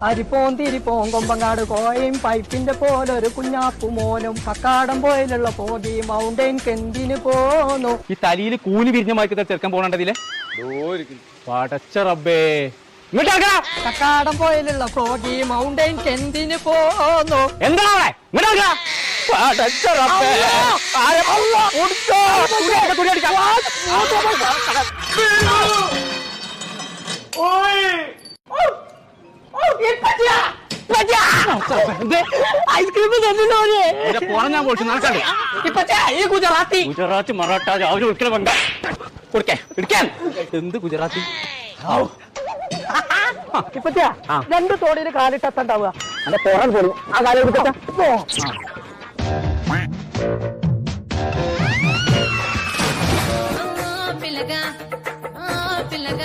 അരിപ്പോൻ തിരിപ്പോൻ കൊമ്പങ്ങാട് കോയയും പൈപ്പിന്റെ പോലൊരു കുഞ്ഞാപ്പു മോനും കക്കാടം പോയിലുള്ള പോകി മൗണ്ടൈൻ കെന്തിന് പോന്നു. ഈ തലയിൽ കൂലി വിരിഞ്ഞ മാറ്റി ചെറുക്കാൻ പോകണ്ടതില്ലേ പടച്ച റബ്ബേ. കക്കാടം പോയിലുള്ള പോതി മൗണ്ടൈൻ കെന്തിന് പോന്നു. എന്താ. പടച്ച റബ്ബേ. ഐസ്ക്രീം തന്നില്ലോ ഞാൻ പോയിട്ട് നടക്കണ്ടേ ഈ ഗുജറാത്തി. ഗുജറാത്തി മറാഠ അവർ ഒരിക്കലും വേണ്ട. കൊടുക്കേ ഇടിക്കാൻ എന്ത് ഗുജറാത്തി? ഇപ്പച്ചാ രണ്ട് തോടിന് കാലിട്ടെത്തണ്ടാവുക അന്റെ പുറം പോലും ആ കാലം എടുക്കട്ടെ പിള്ളക പിള്ളക